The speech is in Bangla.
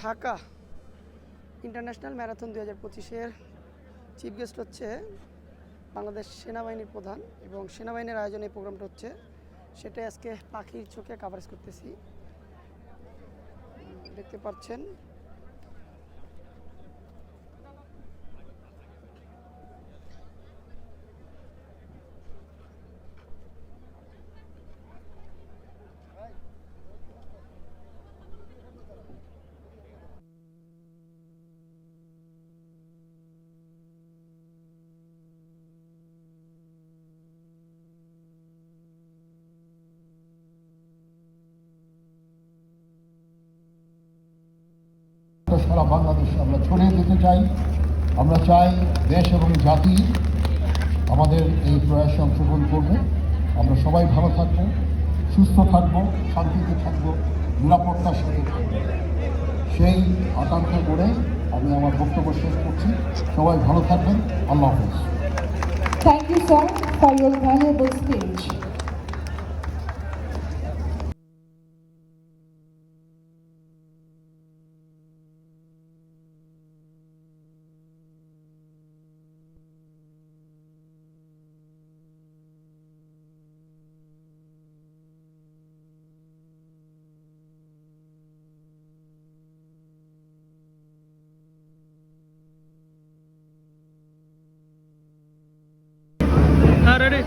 ঢাকা ইন্টারন্যাশনাল ম্যারাথন দু হাজার পঁচিশের চিফ গেস্ট হচ্ছে বাংলাদেশ সেনাবাহিনীর প্রধান এবং সেনাবাহিনীর আয়োজনে এই প্রোগ্রামটা হচ্ছে। সেটা আজকে পাখির চোখে কাভারেজ করতেছি। দেখতে পাচ্ছেন সারা বাংলাদেশে আমরা ছড়িয়ে দিতে চাই। আমরা চাই দেশ এবং জাতি আমাদের এই প্রয়াসে অংশগ্রহণ করবে। আমরা সবাই ভালো থাকব সুস্থ থাকব শান্তিতে থাকব নিরাপত্তার সাথে থাকব। সেই আকাঙ্ক্ষা করে আমি আমার বক্তব্য শেষ করছি। সবাই ভালো থাকবেন। আল্লাহ হাফেজ। Thank you, sir, for your valuable speech. られ。